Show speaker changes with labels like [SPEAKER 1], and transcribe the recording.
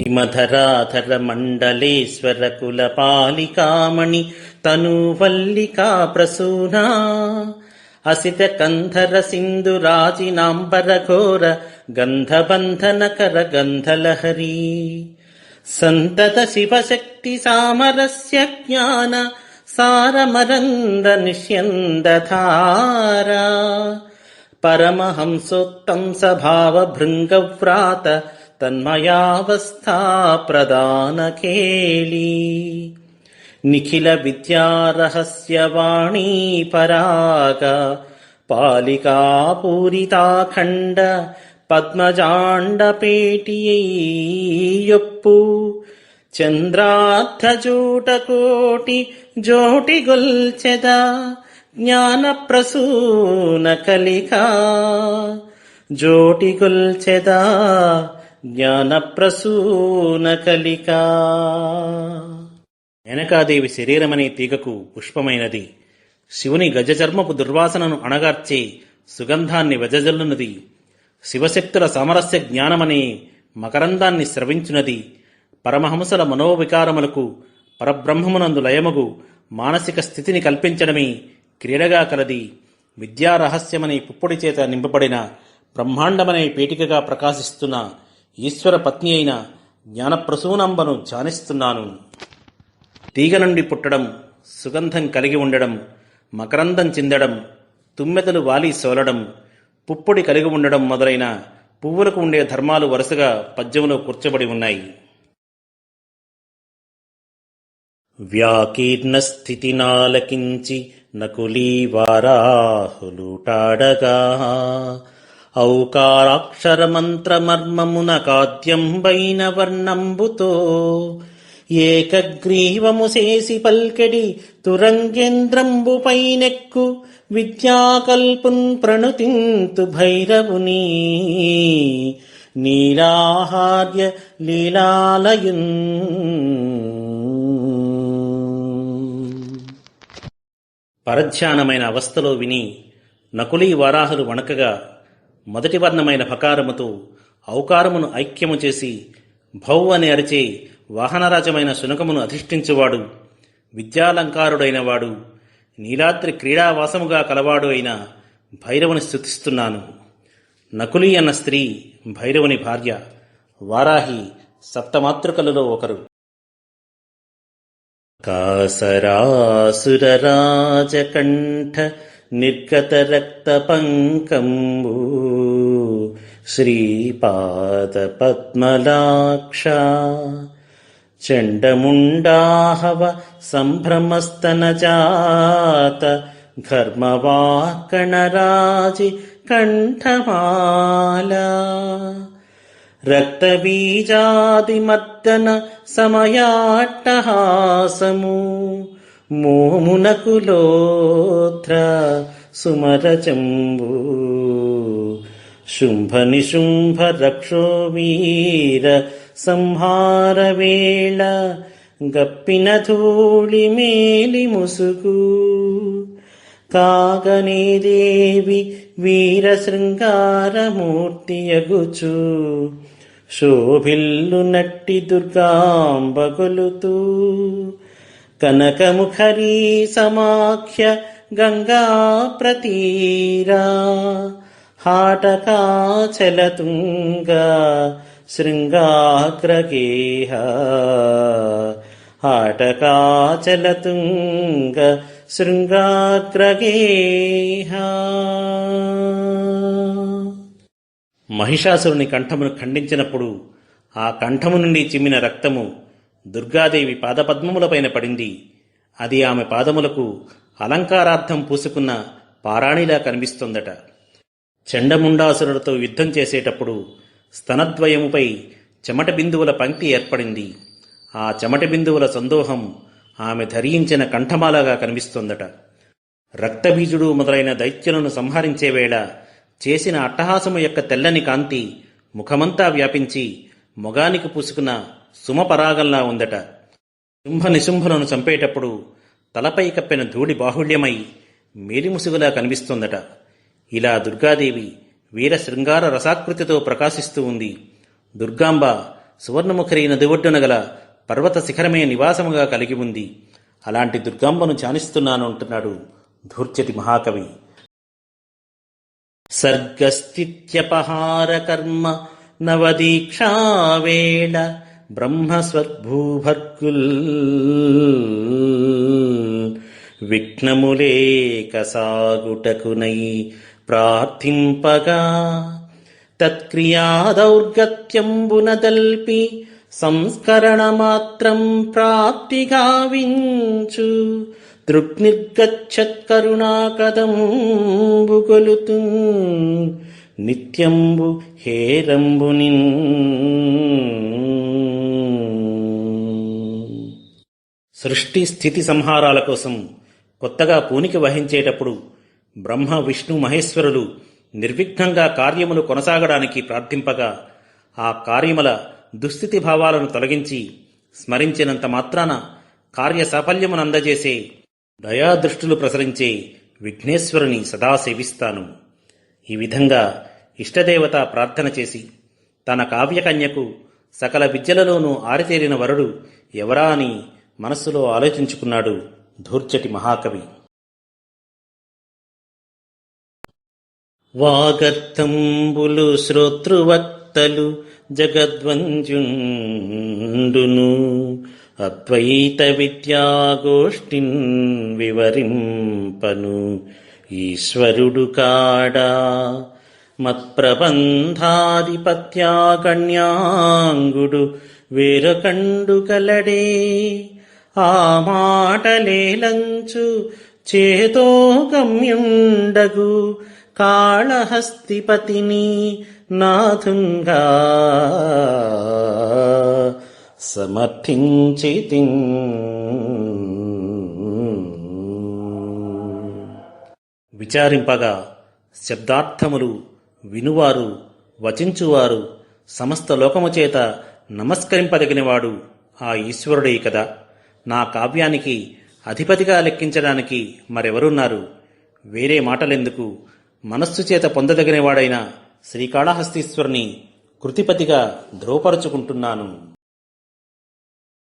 [SPEAKER 1] హిమధరాధర మండలేశ్వర కుల పాలికామణి తనువల్లికా ప్రసూనా. అసిత కంధర సింధు రాజినాంబర ఘోర గంధబంధన కర గంధలహరీ సంతత శివశక్తి సామరస్య జ్ఞాన సారమరంద నిష్యందధారా పరమహంసోత్తం భావ భృంగవ్రాత తన్మయావస్థా ప్రదాన కేళీ నిఖిల విద్యారహస్యవాణీ పరాగ పాలికా పూరితాఖండ పద్మజాండపేటియొప్పు చంద్రార్థజూటకోటి జోటిగొల్చెద జ్ఞాన ప్రసూన కలికా జోటిగొల్చెదా జ్ఞాన ప్రసూన కలికా మేనకాదేవి శరీరమనే తీగకు పుష్పమైనది. శివుని గజచర్మపు దుర్వాసనను అణగార్చే సుగంధాన్ని వెదజల్లునది శివశక్తుల సామరస్య జ్ఞానమనే మకరందాన్ని స్రవించునది పరమహంసల మనోవికారములకు పరబ్రహ్మమునందు లయముగు మానసిక స్థితిని కల్పించడమే క్రీడగా కలది. విద్యారహస్యమనే పుప్పొడి చేత నింపబడిన బ్రహ్మాండమనే పేటికగా ప్రకాశిస్తున్న ఈశ్వర పత్ని అయిన జ్ఞానప్రసూనంబను ధ్యానిస్తున్నాను. తీగ నుండి పుట్టడం సుగంధం కలిగి ఉండడం మకరందం చిందడం తుమ్మెదలు వాలి సోలడం పుప్పొడి కలిగి ఉండడం మొదలైన పువ్వులకు ఉండే ధర్మాలు వరుసగా పద్యంలో కూర్చబడి ఉన్నాయి. వ్యాకీర్ణ స్థితి నాలకించి నకులీ వారాహులుటాడగా ఔకారాక్షర మంత్రమర్మమున కాద్యంబైన వర్ణంబుతో ఏకగ్రీవము చేసి పల్కెడి తురంగేంద్రంబుపైనెక్కు విద్యాకల్పున్ ప్రణుతింతు భైరవుని. నీలాహార్య లీలాలయున్. పరధ్యానమైన అవస్థలో విని నకులీ వారాహులు వణకగా మొదటి వర్ణమైన ఫకారముతో ఔకారమును ఐక్యము చేసి భౌ అని అరిచే వాహనరాజమైన శునకమును అధిష్ఠించువాడు విద్యాలంకారుడైన వాడు నీలాద్రి క్రీడావాసముగా కలవాడు అయిన భైరవుని స్థుతిస్తున్నాను. నకులి అన్న స్త్రీ భైరవుని భార్య వారాహి సప్తమాతృకలలో ఒకరు. కాసరాసురరాజకంఠ निर्गतरक्तपङ्कम्बू श्रीपादपद्मलाक्षा चण्डमुण्डाहव सम्भ्रमस्तनजात घर्मवाकणराजि कण्ठमाला रक्तबीजादिमद्दन समयाट्टहासमू మోమునకులోత్ర సుమరచంబు శుంభ నిశుంభ రక్షో వీర సంహార వేళ గప్పిన ధూళి మేలి ముసుగు. కాగనే దేవి వీర శృంగారమూర్తియగుచు శోభిల్లు నట్టి దుర్గాంబగొలుతూ కనకముఖరీ సమాఖ్య గంగా ప్రతీరా. హాటకాచలతుంగ శృంగాగ్రగేహ. హాటకాచలతుంగ శృంగాగ్రగేహ. మహిషాసురుని కంఠమును ఖండించినప్పుడు ఆ కంఠము నుండి చిమ్మిన రక్తము దుర్గాదేవి పాదపద్మములపైన పడింది. అది ఆమె పాదములకు అలంకారార్థం పూసుకున్న పారాణిలా కనిపిస్తోందట. చండముండాసురులతో యుద్ధం చేసేటప్పుడు స్తనద్వయముపై చెమట బిందువుల పంక్తి ఏర్పడింది. ఆ చెమట బిందువుల సందోహం ఆమె ధరించిన కంఠమాలగా కనిపిస్తోందట. రక్తబీజుడు మొదలైన దైత్యులను సంహరించే వేళ చేసిన అట్టహాసము యొక్క తెల్లని కాంతి ముఖమంతా వ్యాపించి మొగానికి పూసుకున్న సుమపరాగంలా ఉందట. శుంభ నిశుంభులను చంపేటప్పుడు తలపై కప్పిన ధూళి బాహుళ్యమై మేలిముసుగులా కనిపిస్తోందట. ఇలా దుర్గాదేవి వీర శృంగార రసాకృతితో ప్రకాశిస్తూ ఉంది. దుర్గాంబ సువర్ణముఖరి నది ఒడ్డున గల పర్వత శిఖరమే నివాసముగా కలిగి ఉంది. అలాంటి దుర్గాంబను ధ్యానిస్తున్నాను అంటున్నాడు ధూర్చటి మహాకవి. సర్గస్థిత్యపహార కర్మ నవదీక్షావేళ బ్రహ్మస్వద్భూభర్గుల్ విఘ్నములేక సాగుటకునై ప్రార్థింపగా తత్క్రియాదౌర్గత్యంబునదల్పి సంస్కరణమాత్రం ప్రాప్తిగావించు మాత్రం నిత్యంబు హేరంబునిన్ సృష్టి స్థితి సంహారాల కోసం కొత్తగా పూనికి వహించేటప్పుడు బ్రహ్మ విష్ణు మహేశ్వరులు నిర్విఘ్నంగా కార్యములు కొనసాగడానికి ప్రార్థింపగా ఆ కార్యముల దుస్థితి భావాలను తొలగించి స్మరించినంత మాత్రాన కార్య సాఫల్యమునందజేసే దయాదృష్టులు ప్రసరించే విఘ్నేశ్వరుని సదా సేవిస్తాను. ఈ విధంగా ఇష్టదేవత ప్రార్థన చేసి తన కావ్యకన్యకు సకల విద్యలలోనూ ఆరితేరిన వరుడు ఎవరా అని మనస్సులో ఆలోచించుకున్నాడు ధూర్చటి మహాకవి. వాగర్తంబులు శ్రోతృవక్తలు జగద్వంజుండును అద్వైత విద్యాగోష్ఠిన్ వివరింపను. ఈశ్వరుడు కాడా మత్ప్రబంధాధిపత్యాగణ్యాంగుడు వేరకండు కలడే ఆ మాటలేలంచు చేతో గమ్యుండగు కాళహస్తిపతిని నాథుంగా. సమర్థించితి విచారింపగా శబ్దార్థములు వినువారు వచించువారు సమస్త లోకము చేత నమస్కరింపదగినవాడు ఆ ఈశ్వరుడే కదా. నా కావ్యానికి అధిపతిగా లెక్కించడానికి మరెవరున్నారు? వేరే మాటలెందుకు? మనస్సు చేత పొందదగినవాడైన శ్రీకాళహస్తీశ్వరుని కృతిపతిగా ధ్రువపరుచుకుంటున్నాను